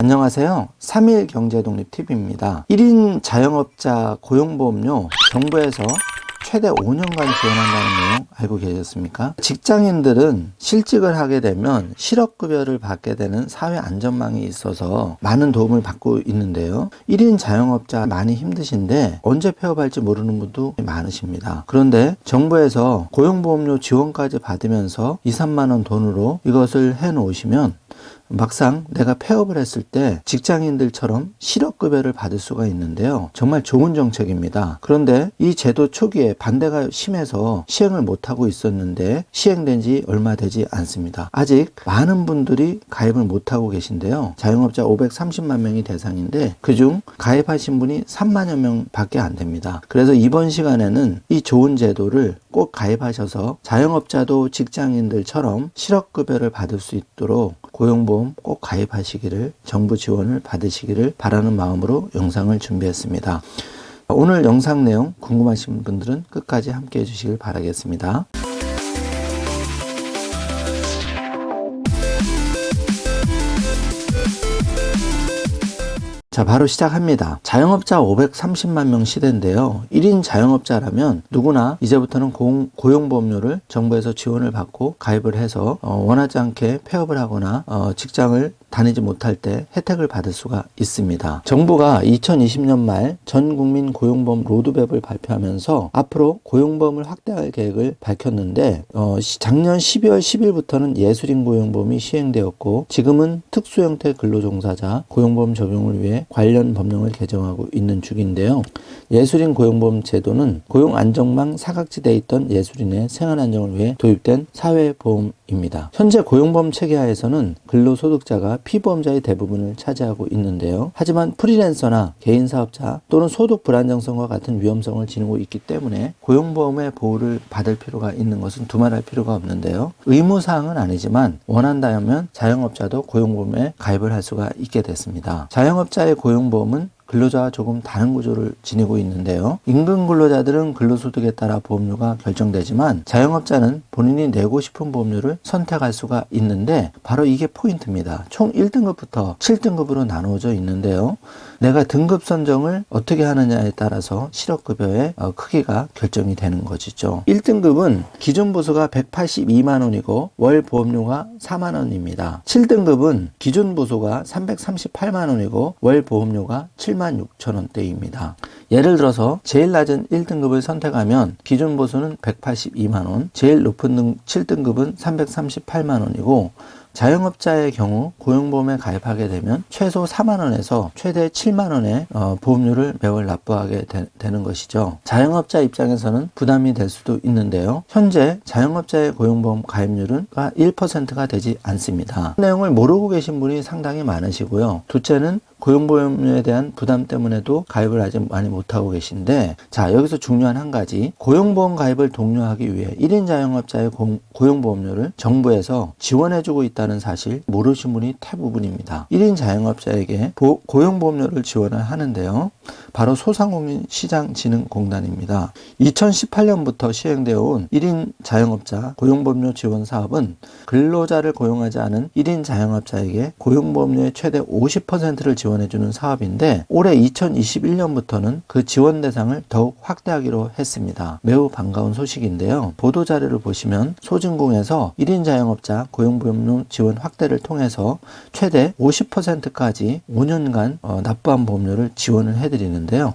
안녕하세요. 3일 경제독립TV입니다. 1인 자영업자 고용보험료 정부에서 최대 5년간 지원한다는 내용 알고 계셨습니까? 직장인들은 실직을 하게 되면 실업급여를 받게 되는 사회 안전망이 있어서 많은 도움을 받고 있는데요. 1인 자영업자 많이 힘드신데 언제 폐업할지 모르는 분도 많으십니다. 그런데 정부에서 고용보험료 지원까지 받으면서 2, 3만 원 돈으로 이것을 해 놓으시면 막상 내가 폐업을 했을 때 직장인들처럼 실업급여를 받을 수가 있는데요. 정말 좋은 정책입니다. 그런데 이 제도 초기에 반대가 심해서 시행을 못하고 있었는데 시행된 지 얼마 되지 않습니다. 아직 많은 분들이 가입을 못하고 계신데요. 자영업자 530만 명이 대상인데 그중 가입하신 분이 3만여 명 밖에 안 됩니다. 그래서 이번 시간에는 이 좋은 제도를 꼭 가입하셔서 자영업자도 직장인들처럼 실업급여를 받을 수 있도록 고용보험 꼭 가입하시기를 정부 지원을 받으시기를 바라는 마음으로 영상을 준비했습니다. 오늘 영상 내용 궁금하신 분들은 끝까지 함께 해주시길 바라겠습니다. 자, 바로 시작합니다. 자영업자 530만 명 시대인데요. 1인 자영업자라면 누구나 이제부터는 공, 고용보험료를 정부에서 지원을 받고 가입을 해서 어, 원하지 않게 폐업을 하거나 어, 직장을 다니지 못할 때 혜택을 받을 수가 있습니다. 정부가 2020년 말 전 국민 고용보험 로드맵을 발표하면서 앞으로 고용보험을 확대할 계획을 밝혔는데 어, 시- 작년 12월 10일부터는 예술인 고용보험이 시행되었고 지금은 특수 형태 근로종사자 고용보험 적용을 위해 관련 법령을 개정하고 있는 중인데요. 예술인 고용보험 제도는 고용 안정망 사각지대에 있던 예술인의 생활 안정을 위해 도입된 사회보험입니다. 현재 고용보험 체계하에서는 근로소득자가 피보험자의 대부분을 차지하고 있는데요. 하지만 프리랜서나 개인 사업자 또는 소득 불안정성과 같은 위험성을 지니고 있기 때문에 고용보험의 보호를 받을 필요가 있는 것은 두말할 필요가 없는데요. 의무사항은 아니지만 원한다면 자영업자도 고용보험에 가입을 할 수가 있게 됐습니다. 자영업자의 고용보험은 근로자와 조금 다른 구조를 지니고 있는데요. 임금 근로자들은 근로소득에 따라 보험료가 결정되지만 자영업자는 본인이 내고 싶은 보험료를 선택할 수가 있는데 바로 이게 포인트입니다. 총 1등급부터 7등급으로 나누어져 있는데요. 내가 등급 선정을 어떻게 하느냐에 따라서 실업급여의 어, 크기가 결정이 되는 것이죠. 1등급은 기준 보수가 182만 원이고 월 보험료가 4만 원입니다. 7등급은 기준 보수가 338만 원이고 월 보험료가 7만 6천 원대입니다. 예를 들어서 제일 낮은 1등급을 선택하면 기준 보수는 182만 원, 제일 높은 등 7등급은 338만 원이고 자영업자의 경우 고용보험에 가입하게 되면 최소 4만 원에서 최대 7만 원의 어, 보험료를 매월 납부하게 되, 는 것이죠. 자영업자 입장에서는 부담이 될 수도 있는데요. 현재 자영업자의 고용보험 가입률은 1%가 되지 않습니다. 내용을 모르고 계신 분이 상당히 많으시고요. 둘째는 고용보험료에 대한 부담 때문에도 가입을 아직 많이 못하고 계신데 자 여기서 중요한 한 가지. 고용보험 가입을 독려하기 위해 1인 자영업자의 고, 고용보험료를 정부에서 지원해주고 있다는 사실 모르신 분이 대부분입니다. 1인 자영업자에게 보, 고용보험료를 지원을 하는데요. 바로 소상공인 시장진흥공단입니다. 2018년부터 시행되어 온 1인 자영업자 고용보험료 지원 사업은 근로자를 고용하지 않은 1인 자영업자에게 고용보험료의 최대 50%를 지원 지원해주는 사업인데 올해 2021년부터는 그 지원 대상을 더욱 확대하기로 했습니다. 매우 반가운 소식인데요. 보도 자료를 보시면 소진공에서 1인 자영업자 고용보험료 지원 확대를 통해서 최대 50%까지 5년간 어, 납부한 보험료를 지원을 해드리는데요.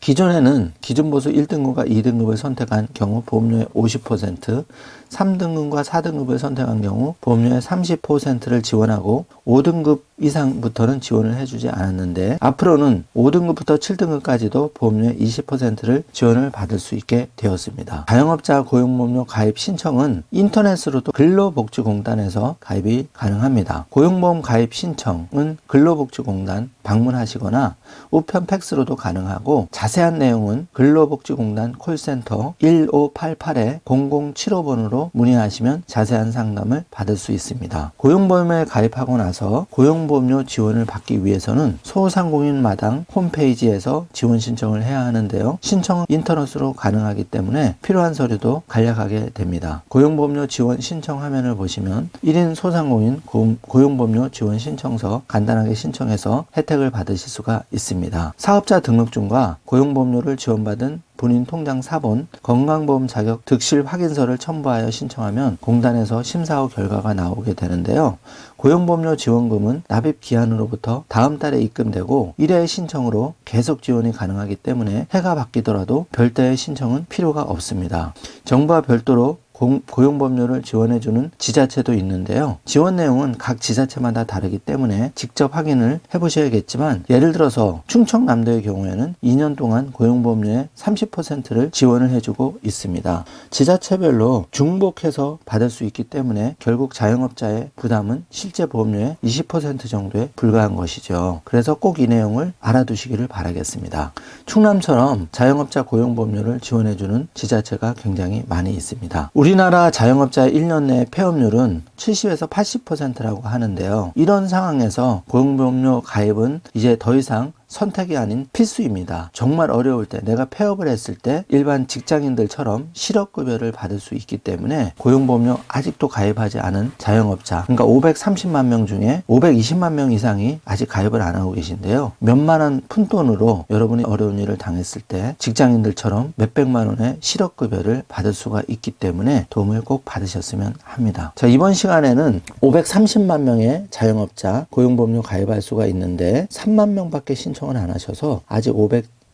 기존에는 기준 보수 1등급과 2등급을 선택한 경우 보험료의 50%, 3등급과 4등급을 선택한 경우 보험료의 30%를 지원하고 5등급 이상부터는 지원을 해주지 않았는데 앞으로는 5등급부터 7등급까지도 보험료의 20%를 지원을 받을 수 있게 되었습니다. 자영업자 고용보험료 가입 신청은 인터넷으로도 근로복지공단에서 가입이 가능합니다. 고용보험 가입 신청은 근로복지공단 방문하시거나 우편 팩스로도 가능하고 자 세한 내용은 근로복지공단 콜센터 1588에 0075번으로 문의하시면 자세한 상담을 받을 수 있습니다. 고용보험에 가입하고 나서 고용보험료 지원을 받기 위해서는 소상공인 마당 홈페이지에서 지원 신청을 해야 하는데요. 신청은 인터넷으로 가능하기 때문에 필요한 서류도 간략하게 됩니다. 고용보험료 지원 신청 화면을 보시면 1인 소상공인 고- 고용보험료 지원 신청서 간단하게 신청해서 혜택을 받으실 수가 있습니다. 사업자 등록증과 고용 보험료를 지원받은 본인 통장 사본, 건강보험 자격 득실 확인서를 첨부하여 신청하면 공단에서 심사 후 결과가 나오게 되는데요. 고용보험료 지원금은 납입 기한으로부터 다음 달에 입금되고 1회 신청으로 계속 지원이 가능하기 때문에 해가 바뀌더라도 별도의 신청은 필요가 없습니다. 정부와 별도로 공- 고용보험료를 지원해주는 지자체도 있는데요. 지원 내용은 각 지자체마다 다르기 때문에 직접 확인을 해보셔야겠지만 예를 들어서 충청남도의 경우에는 2년 동안 고용보험료의 30%를 지원을 해주고 있습니다. 지자체별로 중복해서 받을 수 있기 때문에 결국 자영업자의 부담은 실제 보험료의 20% 정도에 불과한 것이죠. 그래서 꼭 이 내용을 알아두시기를 바라겠습니다. 충남처럼 자영업자 고용보험료를 지원해주는 지자체가 굉장히 많이 있습니다. 우리나라 자영업자의 1년 내 폐업률은 70에서 80%라고 하는데요. 이런 상황에서 고용보험료 가입은 이제 더 이상 선택이 아닌 필수입니다. 정말 어려울 때 내가 폐업을 했을 때 일반 직장인들처럼 실업급여를 받을 수 있기 때문에 고용보험료 아직도 가입하지 않은 자영업자 그러니까 530만 명 중에 520만 명 이상이 아직 가입을 안 하고 계신데요. 몇만 원 푼돈으로 여러분이 어려운 일을 당했을 때 직장인들처럼 몇백만 원의 실업급여를 받을 수가 있기 때문에 도움을 꼭 받으셨으면 합니다. 자 이번 시간에는 530만 명의 자영업자 고용보험료 가입할 수가 있는데 3만 명밖에 신청 을 안 하셔서 아직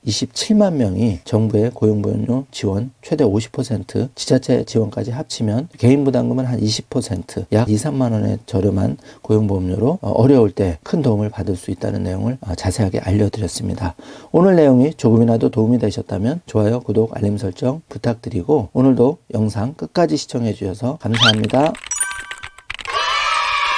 527만 명이 정부의 고용보험료 지원 최대 50% 지자체 지원까지 합치면 개인 부담금은 한 20%약 2, 3만 원의 저렴한 고용보험료로 어, 어려울 때 큰 도움을 받을 수 있다는 내용을 어, 자세하게 알려드렸습니다. 오늘 내용이 조금이라도 도움이 되셨다면 좋아요, 구독, 알림 설정 부탁드리고 오늘도 영상 끝까지 시청해 주셔서 감사합니다.